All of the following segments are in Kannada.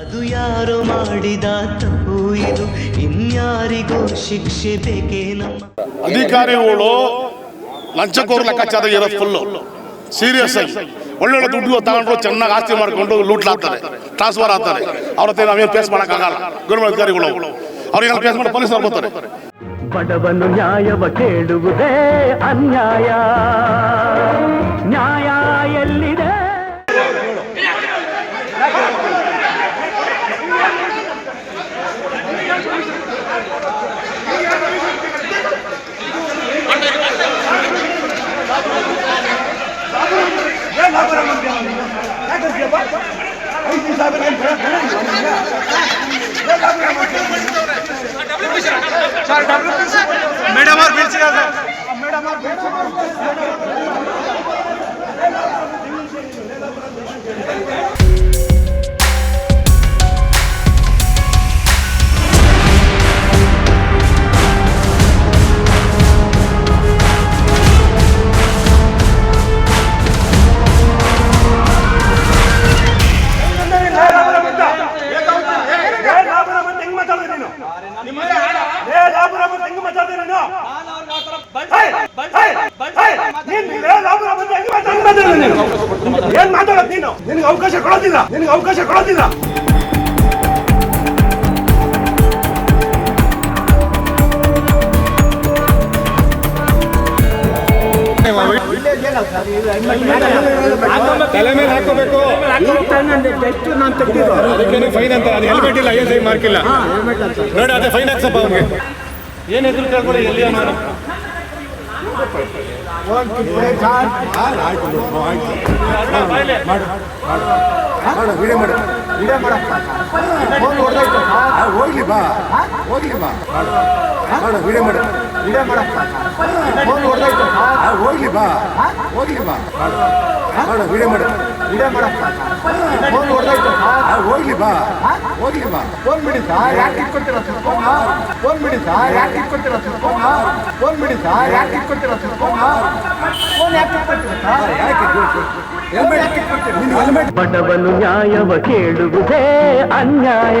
ಅದು ಯಾರು ಮಾಡಿದ ತಪ್ಪು ಇದು? ಇನ್ಯಾರಿಗೂ ಶಿಕ್ಷೆ ಬೇಕೇ ನಮ್ಮ ಅಧಿಕಾರಿಗಳು ಲಂಚಕೋರ್ ಲೆಕ್ಕಾಚಾರ ಇರೋದು ಫುಲ್ಲು ಸೀರಿಯಸ್ ಆಗಿ. ಒಳ್ಳೊಳ್ಳೆ ದುಡ್ಡು ತಗೊಂಡ್ರು ಚೆನ್ನಾಗಿ ಆಸ್ತಿ ಮಾಡ್ಕೊಂಡು ಲೂಟ್ಲಾಗ್ತಾರೆ ಟ್ರಾನ್ಸ್ಫರ್ ಆಗ್ತಾರೆ ಅವ್ರ ಹತ್ರ ನಾವೇನು ಫೇಸ್ ಮಾಡೋಕ್ಕಾಗಲ್ಲ. ಗೌರ್ಮೆಂಟ್ ಅಧಿಕಾರಿಗಳು. ಅವ್ರಿಗೆ ಫೇಸ್ ಮಾಡಿ ಪೊಲೀಸರು ಬರ್ತಾರೆ. ಬಡವನು ನ್ಯಾಯವ ಕೇಳುವುದೇ ಅನ್ಯಾಯ. ನ್ಯಾಯ ಎಲ್ಲಿದೆ ಏನ್ ಮಾತಾಡೋದು ನೀನು ನಿನಗೆ ಅವಕಾಶ ಕೊಡೋದಿಲ್ಲ ನಿನಗೆ ಅವಕಾಶ ಕೊಡೋದಿಲ್ಲ ತಲೆ ಮೇಲೆ ಹಾಕೋಬೇಕು ಫೈನ್ ಅಂತ ಅದು ಹೆಲ್ಮೆಟ್ ಇಲ್ಲ ಐ ಮಾರ್ಕ್ ಇಲ್ಲ ನೋಡಿ ಫೈನ್ ಹಾಕ್ಸಪ್ಪ ಅವ್ನಿಗೆ ಏನ್ ಹೆಸರು ಕೇಳ್ಕೊಳ್ಳಿ ಎಲ್ಲಿ ಅನ್ನೋ ಹೋಗ್ಲಿ ಬಾ ಹೋಗ್ಲಿ ಬಾ ಮಾಡು ವಿಡಿಯೋ ಮಾಡು ವಿಡಿಯೋ ಮಾಡಪ್ಪ ಫೋನ್ ಹೊಡೆದಾಯ್ತು ಹೋಗ್ಲಿ ಬಾ ಹೋಗ್ಲಿ ಬಾ ಮಾಡು ವಿಡಿಯೋ ಮಾಡು ವಿಡಿಯೋ ಮಾಡಪ್ಪ ಫೋನ್ ಹೊಡೆದಾಯ್ತು ಹೋಗ್ಲಿ ಬಾ ಹೋಗ್ಲಿ ಬಾ ಫೋನ್ ಬಿಡಿ ಸರ್ ಯಾಕೆ ಇಟ್ಕೊತೀರ ಸರ್ ಫೋನ್ ಫೋನ್ ಬಿಡಿ ಸರ್ ಯಾಕೆ ಇಟ್ಕೊತೀರ ಸರ್ ಫೋನ್ ಫೋನ್ ಬಿಡಿ ಸರ್ ಯಾಕೆ ಇಟ್ಕೊತೀರ ಸರ್ ಫೋನ್ ಫೋನ್ ಯಾಕೆ ಇಟ್ಕೊತೀರ ಸರ್ ಯಾಕೆ ಹೆಲ್ಮೆಟ್ ಯಾಕೆ ಇಟ್ಕೊತೀರ ನೀನು ಹೆಲ್ಮೆಟ್ ಬಡವನು ನ್ಯಾಯವ ಕೇಳುವುದೇ ಅನ್ಯಾಯ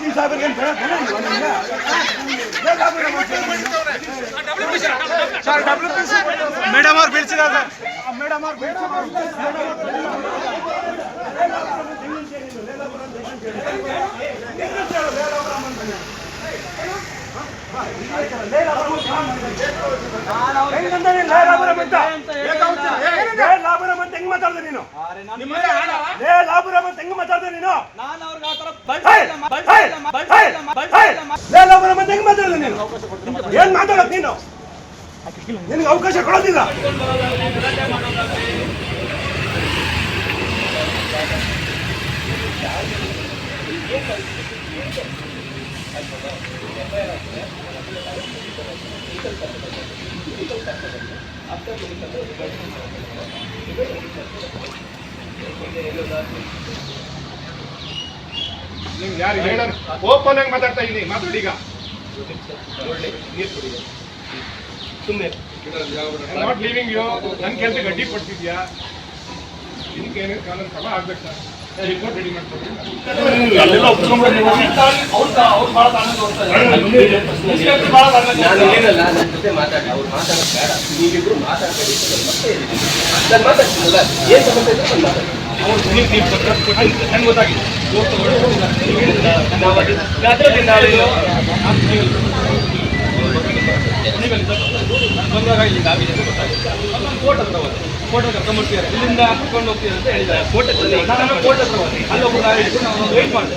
ಐದು ಸಾವಿರ ಏನ್ ಸರ್ ನಿನ್ಗೆ? ಏನ್ ಲಾಭ ಮೇಡಮ್ ಅವ್ರು ಬೀಳ್ಸಿದಾರೆ ಮೇಡಮ್ ಅವ್ರು ಹೆಂಗ್ ಮಾತಾಡ್ದೆ ನೀನು. ಲೇ ಲಾಭುರಾಮ್ ಹೆಂಗ್ ಮಾತಾಡ್ದೆ ನೀನು? ಲೇ ಲಾಭುರಾಮ್ ಹೆಂಗ್ ಮಾತಾಡ್ದೆ ನೀನು? ಏನ್ ಮಾತಾಡೋದು ನೀನು? ನಿನಗೆ ಅವಕಾಶ ಕೊಡೋದಿಲ್ಲ. ನಿಮ್ಗೆ ಯಾರು ಹೇಳೋರು? ಓಪನ್ ಆಗಿ ಮಾತಾಡ್ತಾ ಇದ್ದೀನಿ ಮಾತಾಡಿ ಈಗ. ನಾಟ್ ಲೀವಿಂಗ್ ನನ್ನ ಕೆಲಸ ಗಡ್ಡಿ ಕೊಡ್ತಿದ್ಯಾ? ಇದಕ್ಕೆ ಏನೇನು ಕಾಲ ಆಗ್ಬೇಕು ಸರ್. ರಿಪೋರ್ಟ್ ರೆಡಿ ಮಾಡ್ಕೊಡ್ತೀನಿ ನಾನು ಏನಲ್ಲ ನನ್ನ ಜೊತೆ ಮಾತಾಡಿ ಅವ್ರು ಮಾತಾಡೋದು ಬೇಡ. ನೀವಿಬ್ರು ಮಾತಾಡ್ಬೇಡಿ ಅಂತ ನಾನು ಮಾತಾಡ್ತೀನಲ್ಲ ಏನ್ ಸಮಸ್ಯೆ ಇದ್ರೆ ನಾನು ಮಾತಾಡ್ತೀನಿ. ಹೆಂಗೆ ಗೊತ್ತಾಗಿದೆ? ಬಂದಾಗ ಇಲ್ಲಿ ಅಂತ ಗೊತ್ತಾಗುತ್ತೆ ಅಂತ ಹತ್ರ ಹೋದೆ ಕೋರ್ಟ್ ಕರ್ಕೊಂಡ್ಬರ್ತೀರಾ ಇಲ್ಲಿಂದ ಕರ್ಕೊಂಡು ಹೋಗ್ತೀರಾ ಅಂತ ಹೇಳಿದ್ದಾರೆ ಕೋರ್ಟ್ ಹತ್ರ ನಾನು ಕೋರ್ಟ್ ಹತ್ರ ಹೋದೆ ಅಲ್ಲಿ ಒಬ್ಬರು ಗಾಡಿ ಹಿಡ್ಕೊಂಡು ನಾವು ವೆಯ್ಟ್ ಮಾಡಿದೆ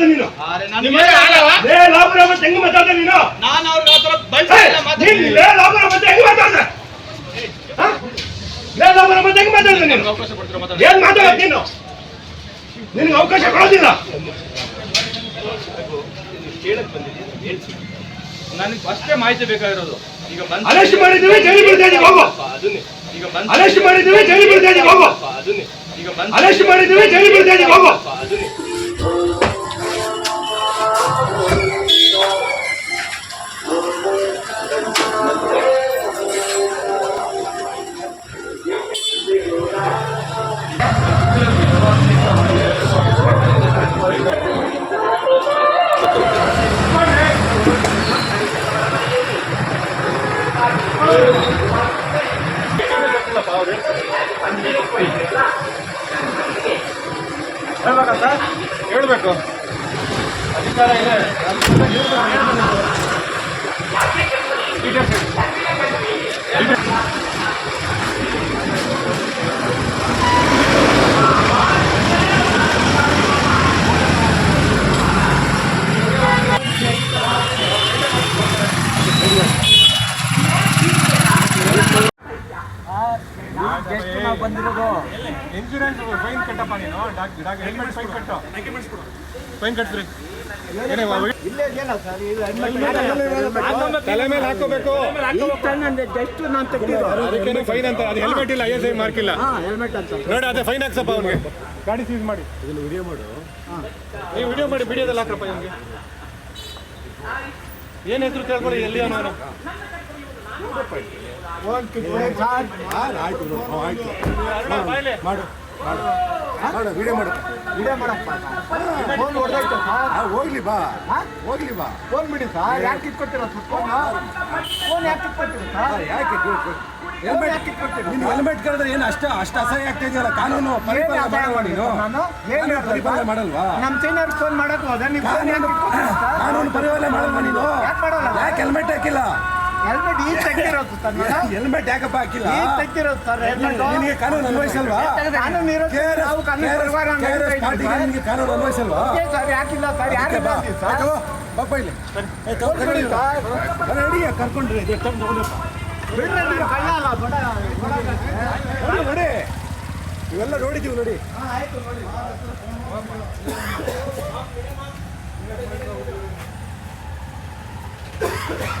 ಮಾತಾಡ್ದೆ ನೀನು. ಲೇ ಲಾಭರ ಮತ್ತೆ ಹೆಂಗ್ ಮಾತಾಡ್ದೆ ನೀನು? ನಾನು ಲೇ ಲಾಭರ ಮತ್ತೆ ಹೆಂಗ್ ಮಾತಾಡ್ದೆ? ಹ? ಲೇ ಲಾಭರ ಮತ್ತೆ ಹೆಂಗ್ ಮಾತಾಡ್ದೆ ನೀನು? ಏನ್ ಮಾತಾಡೋದು ನೀನು? ನಿನಗೆ ಅವಕಾಶ ಕೊಡೋದಿಲ್ಲ. ನನಗೆ ಅಷ್ಟೇ ಮಾಹಿತಿ ಬೇಕಾಗಿರೋದು. ಈಗ ಬಂದ್ ಅರೆಸ್ಟ್ ಮಾಡಿದ್ದೀವಿ ಜೈಲಿ ಬಿಡ್ತಾ ಇದೀವಿ ಹೋಗು. ಅದನ್ನೇ. ಈಗ ಬಂದ ಅರೆಸ್ಟ್ ಮಾಡಿದ್ದೀವಿ ಜೈಲು ಬಿಡ್ತಾ ಇದೀವಿ ಹೋಗು. ಅದನ್ನೇ. ಈಗ ಬಂದ ಅರೆಸ್ಟ್ ಮಾಡಿದ್ದೀವಿ ಜೈಲು ಬಿಡ್ತಾ ಇದೀವಿ ಹೋಗು. ಅದನ್ನೇ. ಹೇಳ್ಬೇಕು. ಇನ್ಶೂರೆನ್ಸ್ ಫೈನ್ ಕಟ್ಟಪ್ಪ ನೀನು. ಹೆಲ್ಮೆಟ್ ಫೈನ್ ಕಟ್ಟು ಫೈನ್ ಕಟ್ಟ್ರಿ ಏನೇ ತಲೆ ಮೇಲೆ ಹಾಕೋಬೇಕು? ಅದಕ್ಕೇನು ಫೈನ್ ಅಂತ ಅದು ಹೆಲ್ಮೆಟ್ ಇಲ್ಲ ಐ ಎಸ್ ಐ ಮಾರ್ಕ್ ಇಲ್ಲ ನೋಡಿ ಅದೇ ಫೈನ್ ಹಾಕ್ಸಪ್ಪ ಅವ್ನಿಗೆ. ಗಾಡಿ ಸೀಸ್ ಮಾಡಿ. ವಿಡಿಯೋ ಮಾಡು. ನೀವು ವಿಡಿಯೋ ಮಾಡಿ ವಿಡಿಯೋದಲ್ಲಿ ಹಾಕ್ರಪ್ಪ ಇವನಿಗೆ. ಏನ್ ಹೆಸರು ಕೇಳ್ಕೊಳ್ಳಿ ಎಲ್ಲಿ ಅವನು? ಬಾಯ್ಲೆ ಮಾಡು ಮಾಡು ವಿಡಿಯೋ ಮಾಡು ವಿಡಿಯೋ ಮಾಡಪ್ಪ ಫೋನ್ ಹೊಡೆದಾಯ್ತು ಹೋಗ್ಲಿ ಬಾ ಹೋಗ್ಲಿ ಬಾ ಫೋನ್ ಬಿಡಿ ಸರ್ ಯಾಕೆ ಇಟ್ಕೊತೀರ ಫೋನ್ ಫೋನ್ ಯಾಕೆ ಇಟ್ಕೊಟ್ಟಿರೋ ಸರ್ ಯಾಕೆ ಹೆಲ್ಮೆಟ್ ಯಾಕೆ ಇಟ್ಕೊಟ್ಟಿರೋ ನೀನು ಹೆಲ್ಮೆಟ್ ಕರೆದ್ರೆ ಏನು ಅಷ್ಟ ಅಷ್ಟ ಅಸಹ್ಯ ಆಗ್ತಾ ಇದೆಯಲ್ಲ ಕಾನೂನು ಪರಿಪಾಲನೆ ಮಾಡಲ್ವಾ ನೀನು ನಾನು ಪರಿಪಾಲನೆ ಮಾಡಲ್ವಾ ನಮ್ಮ ಸೀನಿಯರ್ ಫೋನ್ ಮಾಡಕ್ ಹೋದ ನೀವು ಕಾನೂನು ಪರಿಪಾಲನೆ ಮಾಡಲ್ವಾ ನೀನು? ಯಾಕೆ ಹೆಲ್ಮೆಟ್ ಹಾಕಿಲ್ಲ ಹೆಲ್ಮೆಟ್ ಈಗ ತೆಗ್ದಿರೋದು ಸರ್ ನಾನು. ಹೆಲ್ಮೆಟ್ ಯಾಕಪ್ಪ ಹಾಕಿಲ್ಲ? ಈಗ ತೆಗ್ದಿರೋದು ಸರ್ ಹೆಲ್ಮೆಟ್ ನಿನಗೆ ಕಾನೂನು ಅನ್ವಯಿಸಲ್ವಾ? ಕಾನೂನು ಇರೋದು ನಾವು ಕಾನೂನು ನಡೆಸ್ತಾ ಪಾರ್ಟಿಗೆ ನಿನಗೆ ಕಾನೂನು ಅನ್ವಯಿಸಲ್ವಾ? ಸರ್. ಸರ್ ಯಾಕಿಲ್ಲ ಸರ್ ಯಾಕೆ ಬಂದಿ ಸರ್. ಆಯ್ತು, ಪಾಪ ಇಲ್ಲಿ ಏ, ಸರ್. ರೆಡಿ ನಡಿ, ಕರ್ಕೊಂಡ್ರಿ. ಇದು ತಗೊಂಡು ಹೋಗಪ್ಪ. ಬಿಡ್ರಿ ನಾನು ಕಳ್ಳ ಅಲ್ಲ ಬಡ ನೋಡಿ, ನೋಡಿ ಇವೆಲ್ಲ ನೋಡಿದ್ದೀವಿ ನೋಡಿ. ಮೊಬೈಲ್ ಸೀದಾ ¡Vamos!